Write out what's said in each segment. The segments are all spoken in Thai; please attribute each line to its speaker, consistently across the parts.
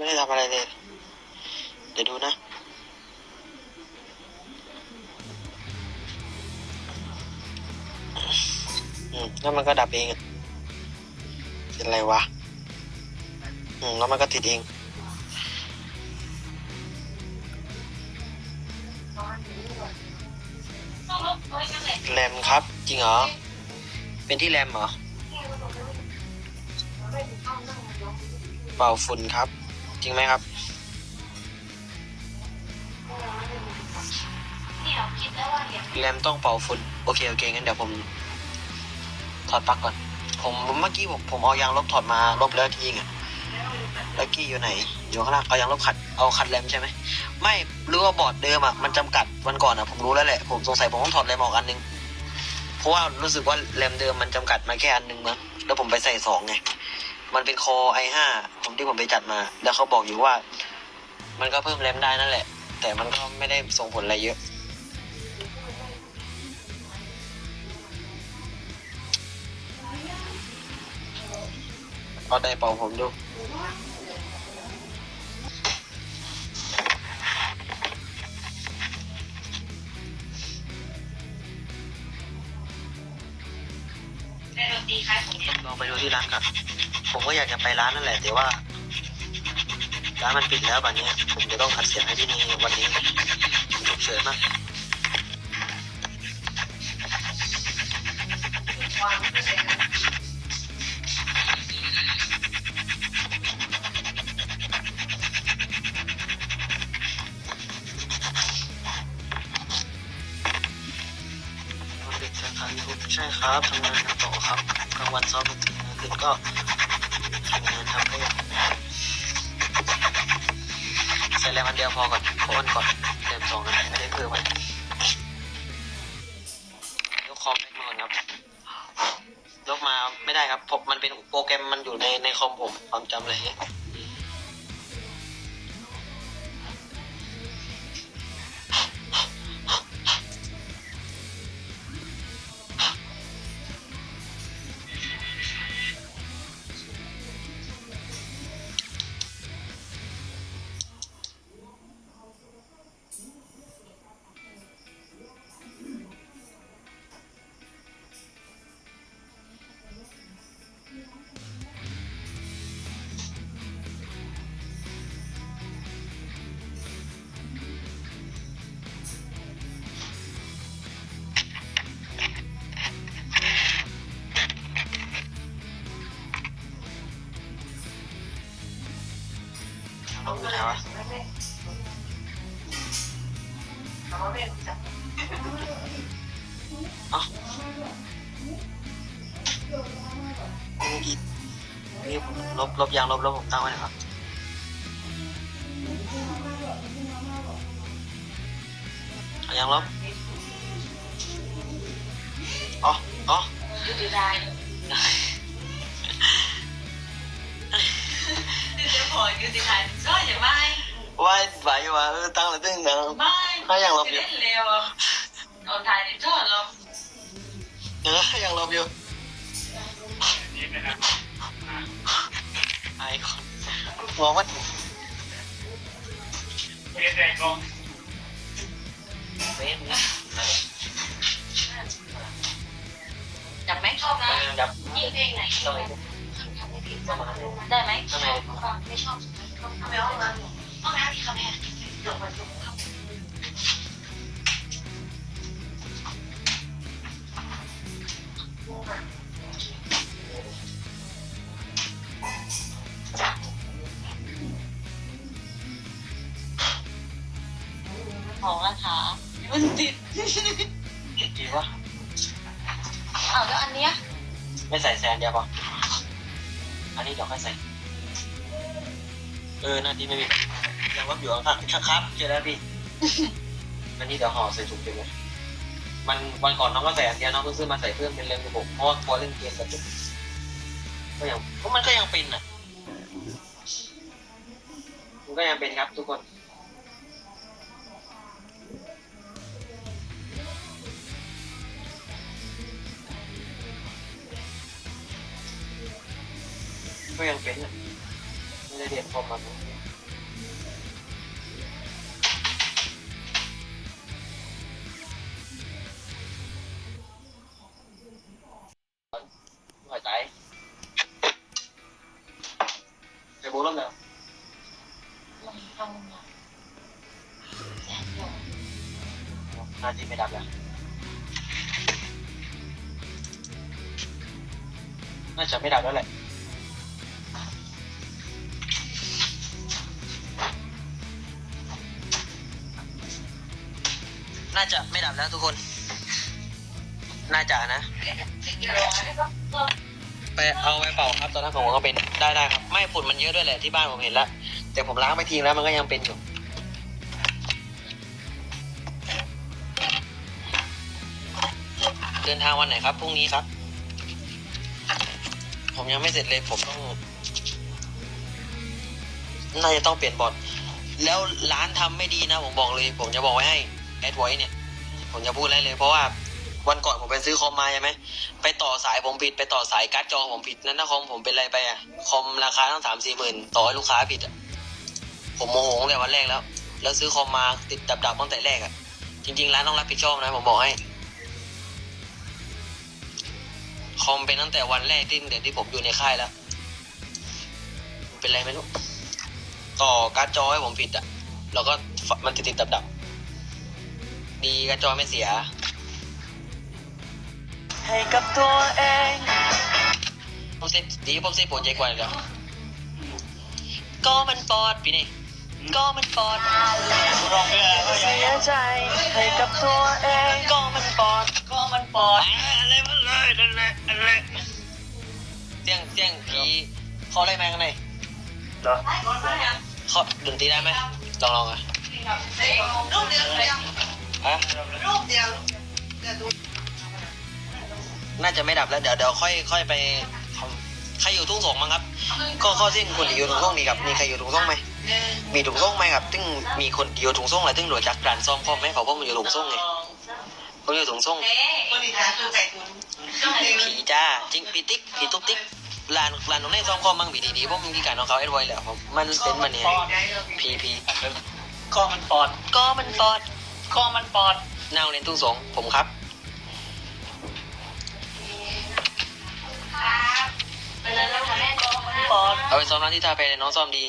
Speaker 1: ไม่ได้ทำอะไรเลย เดี๋ยวดูนะ อืม แล้วมันก็ดับเองเป็นไรวะ อืม แล้วมันก็ติดเองแรมครับ จริงเหรอ เป็นที่แรมเหรอ เป่าฝุ่นครับ จริงไหมครับแรมต้องเป่าฝุ่นโอเคโอเคงั้นเดี๋ยวผมถอดปลั๊กก่อน ผมเมื่อกี้ผมผมเอายางลบถอดมาลบแล้วทีไงแล้วกี้อยู่ไหน อยู่ข้างล่างเอายางลบขัดเอาขัดแรมใช่ไหมไม่รู้ว่าบอร์ดเดิมอะมันจำกัดวันก่อนอะผมรู้แล้วแหละผมสงสัยผมต้องถอดแรมออกอันนึงเพราะว่ารู้สึกว่าแรมเดิมมันจำกัดมาแค่อันนึงมั้งแล้วผมไปใส่สองไง มันเป็นคอ i5 ผมที่ผมไปจัดมา แล้วเขาบอกอยู่ว่า มันก็เพิ่มแรมได้นั่นแหละ แต่มันก็ไม่ได้ส่งผลอะไรเยอะ เอาได้เป่าผมดู ผมก็อยากจะไปร้านนั่นแหละ แต่ว่า ร้านมันปิดแล้วบัดนี้ ผมจะต้องอัดเสียงให้ที่นี่วันนี้ฉุกเฉินมาก
Speaker 2: ความไม่ใช่ค่ะ
Speaker 1: มันนสาขายูทูบใช่ครับทำงานต่อครับกลางวันซ้อมดนตรีกลางคืนก็ อันเดียวพอก่อนพราะวันก่อนเต็มสองอันไม่ได้เพิ่มไว้ยกคอมไปก่อนครับยกมาไม่ได้ครับผมมันเป็นโปรแกรมมันอยู่ในในคอมผมความจำเลย
Speaker 2: วไม่ไม่เอาไม่จับ
Speaker 1: เอ้าเมื่อกี้นี่ผมลบลบยางลบล้วผมตั้งไว้นะครับเอายางลบอ๋ออ๋อ
Speaker 2: ยุติได้ จะพอยุติได้ก็อย่างไม่
Speaker 1: ว่าไหวว่าเออตั้งแล้วตึ้งนะ
Speaker 2: ไม่
Speaker 1: ถ้าอย่างลบอยู่
Speaker 2: เล่นเร็วเอาถ่ายในทอดเรา
Speaker 1: เออยังลบอยู่ไอคอนหัวมัน
Speaker 3: เรียนแต่กอง
Speaker 1: เฟ้นนะ
Speaker 2: จับไหมชอบนะ
Speaker 1: จับ
Speaker 2: ยิงเพลงไหน
Speaker 1: ทำไม
Speaker 2: ได้ไหม
Speaker 1: ทำไม
Speaker 2: ไม่ชอบ ค
Speaker 1: รับเจอแล้วพี่อันนี้เดี๋ยวห่อใส่ถุงไปเลยมันวันก่อนน้องก็ใส่อันเดียวน้องก็ซื้อมาใส่เพิ่มเป็นเลนส์ผมเพราะว่ากลัวเล่นเกมกระจุกก็ยังก็มันก็ยังเป็นอะมันก็ยังเป็นครับทุกคนก็ยังเป็นอะไม่ได้เรียนพอมัน ไม่ดับแล้ว น่าจะไม่ดับแล้วแหละน่าจะไม่ดับแล้วทุกคน น่าจะนะ ไปเอาไปเป่าครับ ตอนนั้นของผมก็เป็นได้ได้ครับ ไม่ฝุ่นมันเยอะด้วยแหละที่บ้านผมเห็นแล้ว แต่ผมล้างไปทิ้งแล้วมันก็ยังเป็นอยู่ เดินทางวันไหนครับพรุ่งนี้ครับ ผมยังไม่เสร็จเลยผมต้องน่าจะต้องเปลี่ยนบอร์ดแล้วร้านทำไม่ดีนะ ผมบอกเลย ผมจะบอกไว้ให้แอดไว้เนี่ย ผมจะพูดอะไรเลย เพราะว่าวันก่อนผมไปซื้อคอมมาใช่ไหมไปต่อสายผมผิดไปต่อสายการ์ดจอผมผิดนั่นนะคอมผมเป็นอะไรไปอะคอมราคาตั้งสามสี่หมื่นต่อให้ลูกค้าผิดอะผมโมโหตั้งแต่วันแรกแล้ว แล้วซื้อคอมมาติดดับๆตั้งแต่แรกอะจริงๆร้านต้องรับผิดชอบนะผมบอกให้ อมเป็นตั้งแต่วันแรกที่เดี๋ยวที่ผมอยู่ในค่ายแล้ว เป็นไรไม่รู้ ต่อการ์ดจอให้ผมผิดอะแล้วก็มันติดติดดับดับๆดีการ์ดจอไม่เสีย ให้กับตัวเองผมเซฟดีผมเซฟโปรเจกต์ไว้แล้วก็มันปอดพี่นี่ก็มันปอด
Speaker 3: ร้องเพลงอะไร
Speaker 1: เสียใจให้กับตัวเองก็มันปอด
Speaker 3: ก็มันปอด
Speaker 1: อะไรมันเลย นั่นแหละนั่นแหละเสียงเสียงผีเขาอะไรมาข้างใน
Speaker 3: เหรอ
Speaker 1: เขาดนตรีได้ไหมลองลองอะ
Speaker 2: รูปเดียวรูปเดียว
Speaker 1: ฮะ
Speaker 2: รูปเดียวเดี๋ยวดู
Speaker 1: น่าจะไม่ดับแล้วเดี๋ยวเดี๋ยวค่อยค่อยไปใครอยู่ทุ่งสงมั้งครับ ก็ข้อเส้นคนที่อยู่ถุงส่งดีครับมีใครอยู่ถุงส่งไหม
Speaker 2: หนึ่ง
Speaker 1: มีถุงส่งไหมครับตึงมีคนอยู่ถุงส่งอะไรตึงหลวจักกรันซ่อมคอมไหมเขาพวกมันอยู่ถุงส่งไง เขาอยู่ถุงส่ง
Speaker 2: เอ๊ะคนอีกแล้วคือใส่ถุงต้องเรียน
Speaker 1: ผีจ้าจริงปีติ๊กผีตุ๊กติ๊กลานลานตรงนี้ซ่อมคอมมั่งผีดีๆพวกมึงที่การของเขาเอ็ดไว้แหละผมมันเป็นมันเนี่ยผีผี
Speaker 3: ก็มันปอด
Speaker 1: ก็มันปอด
Speaker 3: ก็มันปอด
Speaker 1: นาวเรียนทุ่งสงผมครับ
Speaker 2: ไปเลยแล้วค่ะแม่ก็มา
Speaker 3: ปอด
Speaker 1: เอาไปซ้อมร้านที่ท่าเพลน้องซ้อมดี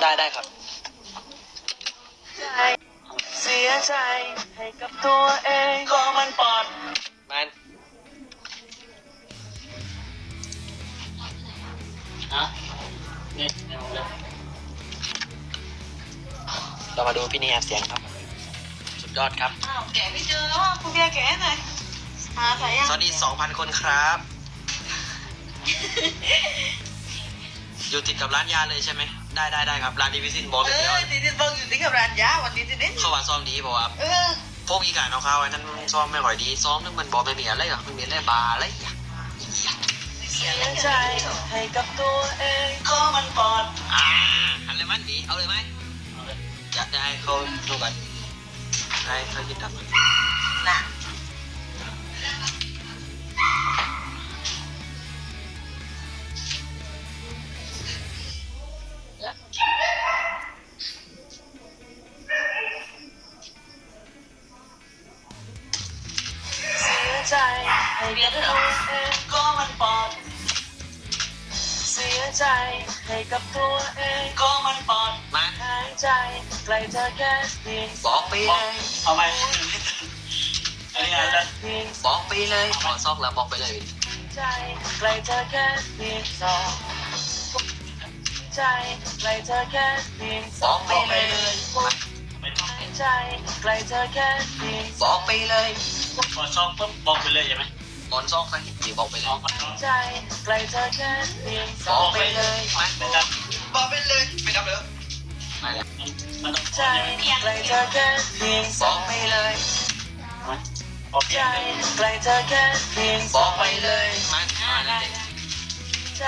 Speaker 1: ได้ได้ครับ เสียใจให้กับตัวเอง
Speaker 3: ก็มันปอด
Speaker 1: มัน
Speaker 3: ฮะนี่เอาเลย
Speaker 1: เรามาดูพี่นี่แอบเสียงครับ สุดยอดครับ
Speaker 2: อ้าวแกะไม่เจอแล้วอะคุณเบียร์แกะหน่อยหาสายยัง
Speaker 1: สวัสดี 2,000 คนครับ อยู่ติดกับร้านยาเลยใช่ไหม ได้ได้ได้ครับร้านดีวิซินบอล
Speaker 2: เอ
Speaker 1: เลยเดียว
Speaker 2: อติดติดบอกอยู่ติดกับร้านยาวันนี้ติดนิด
Speaker 1: เข้ามาซ้อมดีบอกว่า
Speaker 2: เออ
Speaker 1: พวกอีกาเอาเข้าไอ้นั่นซ้อมไม่ค่อยดีซ้อมนึกมันบอกไม่มีอะไรหรอกไม่มีอะไรบาอะไรอย่าง
Speaker 2: เสียใจ
Speaker 1: ให้กับตัวเอง
Speaker 3: ก็มันปอด
Speaker 1: อ่าอะไรมันดีเอาเลยไหม
Speaker 3: เอาเลย
Speaker 1: อยากได้เขาดูกันให้เขาคิดดับ
Speaker 2: น่ะ
Speaker 1: ไปเลยใจใกล้เธอแค่เพียงสองใจใกล้เธอแค่เพียงบอกไปเลยใจใกล้เธอแค่เพียงบอกไปเลย
Speaker 3: พอนซองปุ๊บบอกไปเลยใช่ไหม
Speaker 1: บอลซอกไปดีบอกไปเล
Speaker 3: ย
Speaker 1: ใจใกล้เธอแค่เพียงบอกไปเลยมา
Speaker 3: ไม่ได้
Speaker 2: บอกไปเลยไม่ดับเลย
Speaker 1: มาแล้ว
Speaker 3: มันต้อง
Speaker 1: ใจใกล้เธอแค่เพียงบอกไปเลย ใจใกล้เธอแค่เพียงบอกไปเลยมามาเลยใจ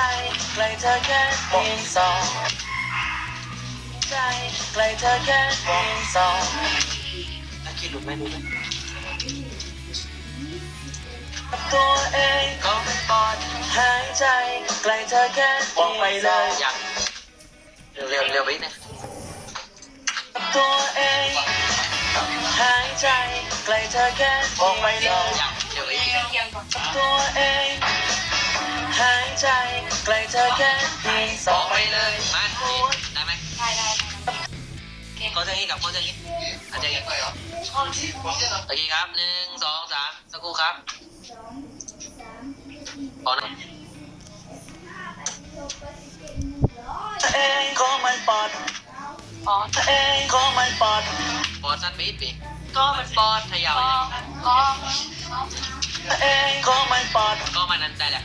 Speaker 1: ใกล้เธอแค่เพียงสองใจใกล้เธอแค่เพียงสองถ้าคิดหลุดไม่รู้เลยตัวเองก็ไม่ปลอดหายใจใกล้เธอแค่
Speaker 3: บอกไปเลย
Speaker 1: ยังเร็วเร็วเร็วไปนะตัวเอง หายใจใกล้เธอแค่
Speaker 3: มองไม่ล
Speaker 1: งตัวเองหายใจใกล้เธอแค่เพียงสองไปเลยมาได้ไหมได้ได้ก็จะยิงกับก็จะยิงอาจจะยิงไปเหรอโอเคครับหนึ่งสองสามสักครู่ครับพอนะ
Speaker 3: เองก็ไม่ปลอด
Speaker 2: อ๋อ
Speaker 3: เองก็มันปอด
Speaker 1: พอดสั้นไปอีกปี
Speaker 2: ก็มัน
Speaker 1: ปอดถ้ายาว
Speaker 2: ก็
Speaker 1: อย่าง
Speaker 2: ก็
Speaker 3: เองก็มันปอด
Speaker 1: ก็มันนั้นได้แหละ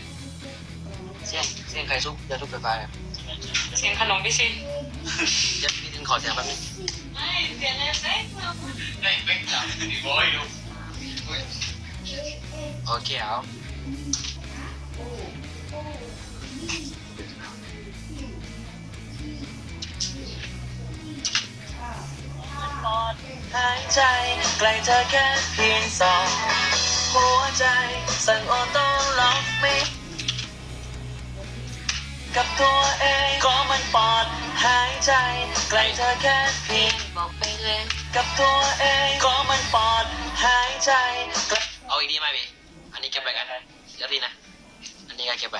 Speaker 1: เสียงเสียงใครซุกเดี๋ยวทุบไฟฟ้าครับ
Speaker 2: เสียงขนมพี่ชิน
Speaker 1: เดี๋ยวพี่ถึงขอเสียงแป๊บนึง
Speaker 2: ไม่เสียงอะไรเซ็กดาวนี
Speaker 4: ่ด
Speaker 2: ี
Speaker 4: บอ
Speaker 2: ยดู
Speaker 1: โอเคเอา
Speaker 3: หายใจใกล้เธอแค่เพียงสองหัวใจสั่งออโต้ล็อกไม่กับตัวเองก็มันปอดหายใจใกล้เธอแค่เพียง
Speaker 2: บอกไปเลย
Speaker 3: กับตัวเองก็มันปอดหายใจใกล
Speaker 1: เอาอีกดีไหมพี่อันนี้เก็บไปกันเดี๋ยวดีนะอันนี้ก็เก็บไป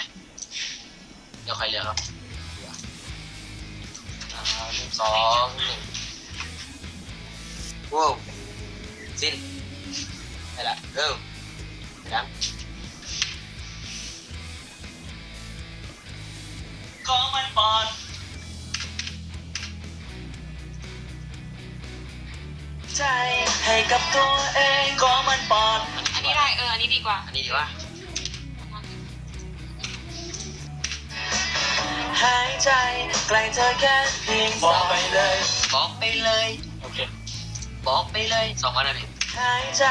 Speaker 1: เดี๋ยวใครเหลือครับสามสองหนึ่ง ว้าวสิ้นไปละเริ่มยัง
Speaker 3: ก็มันปอดใจให้กับตัวเองก็มันปอด
Speaker 2: อันนี้ได้เอออันนี้ดีกว่า
Speaker 1: อันนี้ดีวะ
Speaker 3: หายใจใกล้เธอแค่เพียงบอกไปเลย
Speaker 1: บอกไปเลย
Speaker 3: โอเค
Speaker 1: บอกไปเลยสองวันนะพี่
Speaker 3: หายใจ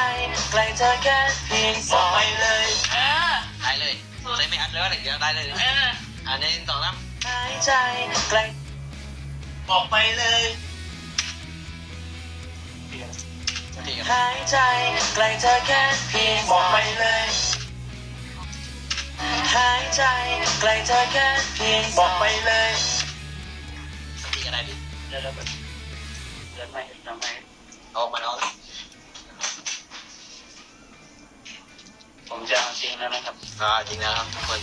Speaker 3: ใกล้เธอแค่เพียงบอกไปเลย
Speaker 2: เออ
Speaker 1: ได้เลยใส่ไม่อัดเลยวะเดี๋ยวได้เลย
Speaker 2: เออ
Speaker 1: อันนี้สองน้
Speaker 3: หายใจใกล้บอกไปเลยำ
Speaker 1: พี่กัน
Speaker 3: หายใจใกล้เธอแค่เพียงบอกไปเลยหายใจใกล้เธอแค่เพียงบอกไปเลย
Speaker 1: สักทีก็ได้พี่
Speaker 3: เดี๋ยวเราไปเดี๋ยวไม่ทำไม
Speaker 1: เอาออกมาเอาแล้ว
Speaker 3: ผมจะเอาจริงแล้วนะครับ
Speaker 1: อ่าจริงนะครับทุกคน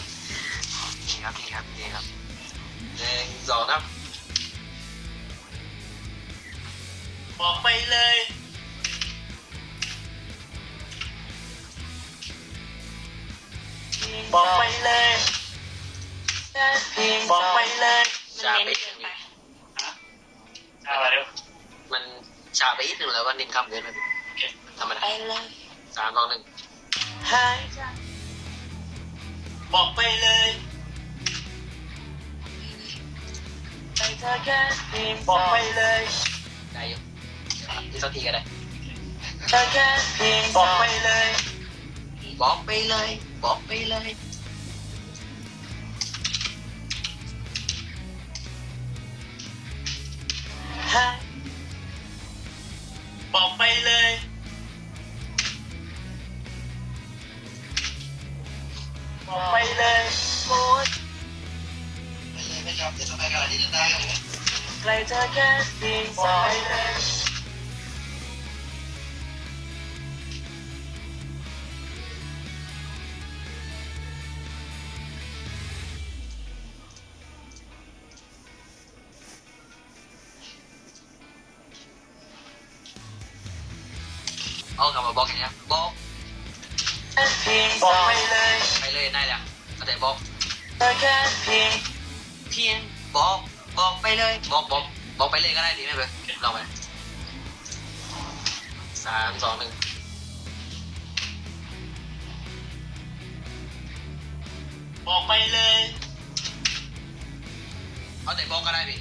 Speaker 1: นี่ครับนี่ครับนี่ครับหนึ่งสองน้
Speaker 3: บอกไปเลยบอกไปเลยแค่เพียงบอกไปเลยำ
Speaker 1: ชา
Speaker 2: มัน
Speaker 1: ไป
Speaker 2: เน้า
Speaker 1: ไปอีกหนึ่งแล้วก็เน้นคำเกินไปพี่ธรรมดา
Speaker 2: ไปเลย
Speaker 1: สามสองหนึ่ง
Speaker 3: หายใจบอกไปเลยใจเธอแค่เพียงบอกไปเลย
Speaker 1: ได้อยู่อีกสักทีก็ได้
Speaker 3: เธอแค่เพียงบอกไปเลย
Speaker 1: บอกไปเลย บอกไปเลย
Speaker 3: ฮะ บอกไปเลย บอกไปเลยโอ้ย
Speaker 1: ไม่ชอบจะทำไมกันที่จะได้กัน
Speaker 3: ใกล้เธอแค่เพียงบอกไปเลย
Speaker 1: บอกเธ
Speaker 3: อแค่เพียง
Speaker 1: เพียงบอกบอกไปเลย บอกบอกบอกไปเลยก็ได้ดีไหมเพื่อนลองไปสามสองหนึ่ง
Speaker 3: บอกไปเลย
Speaker 1: เอาแต่บอกก็ได้พี่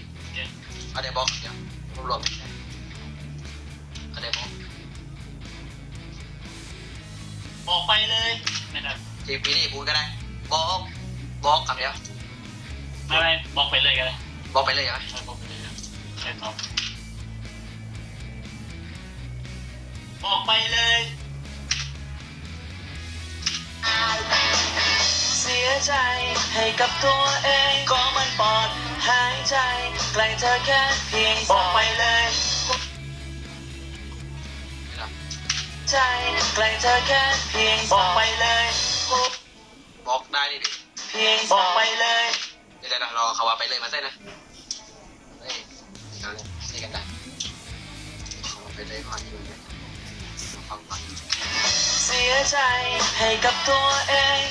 Speaker 1: เอาแต่บอกเดี๋ยวรวบรวมเอาแต่บอก
Speaker 3: บอกไปเลยไม่ได้
Speaker 1: ทีปีนี้พูดก็ได้ บอกบอกคำเดียว
Speaker 3: ไม่ไม่บอกไปเลยก็ได้
Speaker 1: บอกไปเลยเหรอ
Speaker 3: บอกไปเลยใช่ครับบอกไปเลยเสียใจให้กับตัวเองก็มันปอดหายใจใกล้เธอแค่เพียงบอกไปเลย
Speaker 1: ไม่รับ
Speaker 3: ใจใกล้เธอแค่เพียงบอกไปเลย
Speaker 1: บอกได้ดิดิ
Speaker 3: เพียงบอกไปเลย
Speaker 1: เดี๋ยวเรารอเขาว่าไปเลยมาเส้นนะเฮ้ยเอาเลยนี่กันได้ไปเลยก่อนอยู่เนี่ยฟังก่อน
Speaker 5: เสียใจให้กับตัวเอง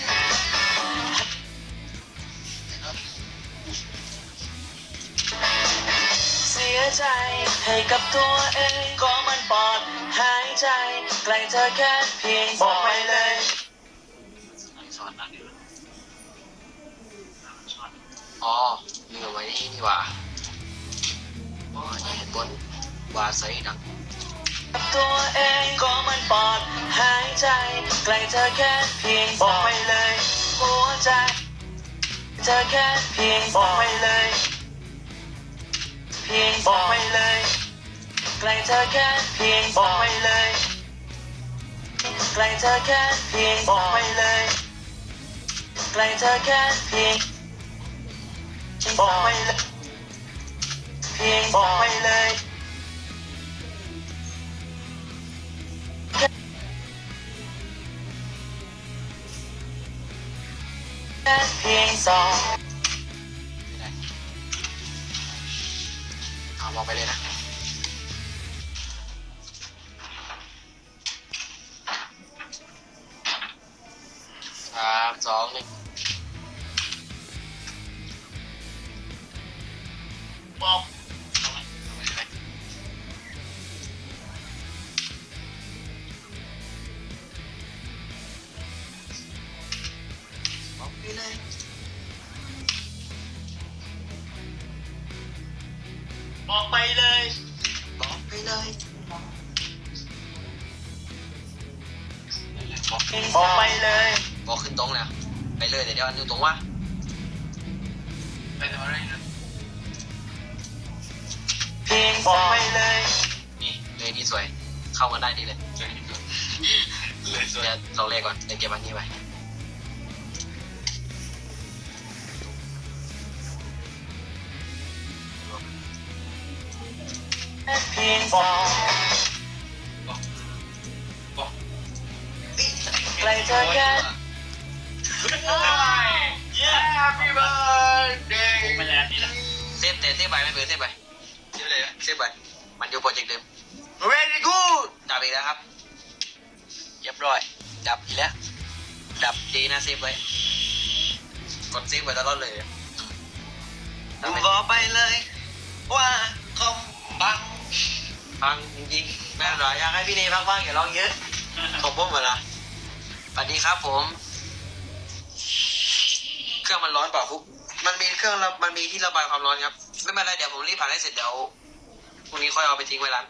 Speaker 5: เสียใจให้กับตัวเองก็มันปลอดหายใจใกล้เธอแค่เพียงบอกไปเลย
Speaker 1: อ๋อลืมไว้นี่นี่หว่าอ๋อเห็นบนว่าใส่ดัง
Speaker 5: กับตัวเองก็มันปลอดหายใจใกล้เธอแค่เพียงบอกไปเลยหัวใจ เธอแค่เพียงบอกไปเลย เพียงบอกไปเลยใกล้เธอแค่เพียงบอกไปเลยใกล้เธอแค่เพียงบอกไปเลยใกล้เธอแค่เพียง บอกไปเลยเพียงบอกไปเลยเพียงสอง
Speaker 1: ไม่ได้เอาบอกไปเลยนะสามสองหนึ่ง
Speaker 5: บอก
Speaker 1: บอกไปเลย
Speaker 5: บอกไปเลย
Speaker 1: บอกไปเลยบอก
Speaker 5: บอกไปเลย
Speaker 1: บอกขึ้นตรงแล้วไปเลยเดี๋ยวเดี๋ยวอันนี้ตรงว่าไปทำอะไรนะ
Speaker 5: เพียง บอกไปเลย
Speaker 1: นี่เลยนี่สวย เข้ากันได้ดีเลยเลยสวยเดี๋ยวเราเลขก่อนเดี๋ยวเก็บอันนี้ไว้
Speaker 5: เพียงบอก
Speaker 1: บอก
Speaker 5: ใกล้เธอแค่
Speaker 1: Happy birthday
Speaker 5: ไม่แล้วนี่ละ
Speaker 1: เซฟแต่เซฟไปไม่เปิดเซฟไป เซฟเลยเซฟไปมันอยู่โปรเจกต์เดิม Very good ดับอีกแล้วครับเรียบร้อย ดับอีกแล้ว ดับดีนะเซฟไว้กดเซฟไว้ตลอดเลย
Speaker 5: กูบอกไปเลย ว่าคอมบัง
Speaker 1: ฟังจริงๆแม่หรออยากให้พี่เนยพักบ้างอย่าร้องเยอะของผมเหรอสวัสดีครับผม เครื่องมันร้อนเปล่าฟุกมันมีเครื่องระมันมีที่ระบายความร้อนครับ ไม่เป็นไรเดี๋ยวผมรีบผ่านให้เสร็จเดี๋ยว พรุ่งนี้ค่อยเอาไปทิ้งไว้ร้าน